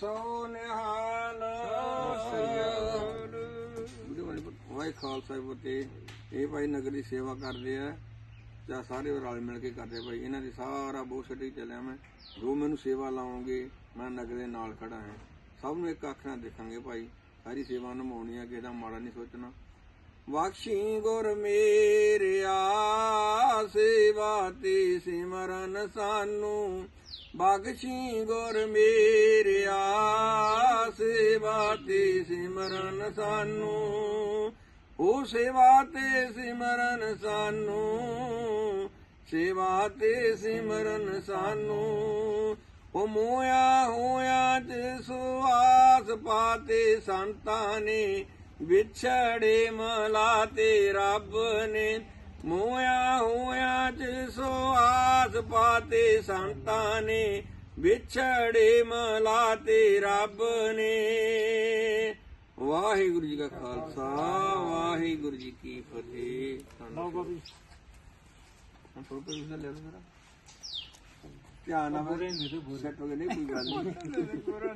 ਸੋ ਨਿਹਾਲ ਵਾਹਿ ਖਾਲਸਾ ਜੀ ਇਹ ਭਾਈ ਨਗਰ ਦੀ ਸੇਵਾ ਕਰਦੇ ਆ, ਜਾਂ ਸਾਰੇ ਰਲ ਮਿਲ ਕੇ ਕਰਦੇ ਭਾਈ। ਇਹਨਾਂ ਦੀ ਸਾਰਾ ਬਹੁਤ ਛੱਡੀ ਚੱਲਿਆ ਮੈਂ। ਜੋ ਮੈਨੂੰ ਸੇਵਾ ਲਾਉਂਗੇ ਮੈਂ ਨਗਰ ਦੇ ਨਾਲ ਖੜਾ ਹਾਂ। ਸਭ ਨੂੰ ਇੱਕ ਅੱਖ ਨਾਲ ਦੇਖਾਂਗੇ ਭਾਈ। ਸਾਰੀ ਸੇਵਾ ਨਿਭਾਉਣੀ ਆ, ਕਿਸੇ ਦਾ ਮਾੜਾ ਨਹੀਂ ਸੋਚਣਾ। ਬਖਸ਼ੀ ਗੁਰ ਮੇਰੇ ਸੇਵਾ ਤੇ ਸਿਮਰਨ ਸਾਨੂੰ। ਬਖਸ਼ੀ ਗੁਰ ਮੇਰਿਆ ਸੇਵਾ ਤੇ ਸਿਮਰਨ ਸਾਨੂੰ। ਉਹ ਸੇਵਾ ਤੇ ਸਿਮਰਨ ਸਾਨੂੰ ਸੇਵਾ ਤੇ ਸਿਮਰਨ ਸਾਨੂੰ। ਉਹ ਮੋਇਆ ਹੋਇਆ ਤੇ ਸੁਆਸ ਪਾਤੇ ਸੰਤਾਂ ਨੇ, ਵਿਛੜੇ ਮਲਾ ਤੇ ਰੱਬ ਨੇ। ਮੋਇਆ ਹੋਇਆ ਤੇ ਸੁਆਸ ਪਾਤੇ ਸੰਤਾਂ ਨੇ ਵਿਛੜੇ ਮਲਾ ਤੇ ਰੱਬ ਨੇ। ਵਾਹਿਗੁਰੂ ਜੀ ਕਾ ਖਾਲਸਾ ਵਾਹਿਗੁਰੂ ਜੀ ਕੀ ਫਤਿਹ। ਲਓ ਬਾਬੀ ਹੁਣ ਲੈ ਲਓ ਧਿਆਨ ਨਾਲ ਬੁਰੇ ਨਹੀਂ ਤੇ ਬੁਰੇ ਗਏ ਨਹੀਂ ਕੋਈ ਗੱਲ ਨਹੀਂ।